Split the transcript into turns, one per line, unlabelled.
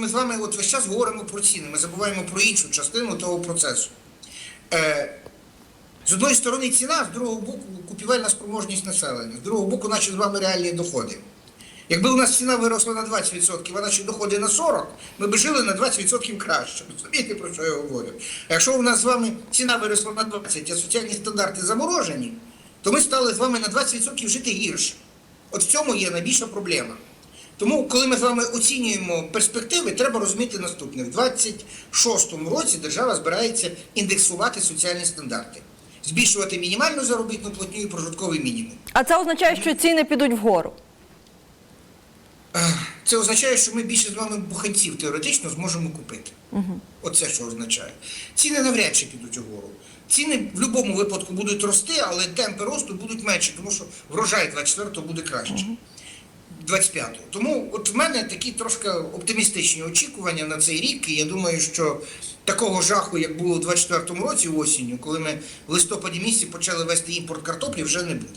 Ми з вами от весь час говоримо про ціни, ми забуваємо про іншу частину того процесу. Е, з одної сторони ціна, з другого боку купівельна спроможність населення, з другого боку наші з вами реальні доходи. Якби у нас ціна виросла на 20%, а наші доходи на 40%, ми б жили на 20% краще. Розумієте, про що я говорю? А якщо у нас з вами ціна виросла на 20%, а соціальні стандарти заморожені, то ми стали з вами на 20% жити гірше. От в цьому є найбільша проблема. Тому, коли ми з вами оцінюємо перспективи, треба розуміти наступне: в 26-му році держава збирається індексувати соціальні стандарти, збільшувати мінімальну заробітну платню і прожитковий мінімум.
А це означає, що ціни підуть вгору.
Це означає, що ми більше з вами буханців теоретично зможемо купити. Оце що означає.Ціни навряд чи підуть угору. Ціни в будь-якому випадку будуть рости, але темпи росту будуть менші, тому що врожай 24-го буде краще. 25-го. Тому от в мене такі трошки оптимістичні очікування на цей рік. І я думаю, що такого жаху, як було у 24-му році осінню, коли ми в листопаді місяці почали вести імпорт картоплі, вже не буде.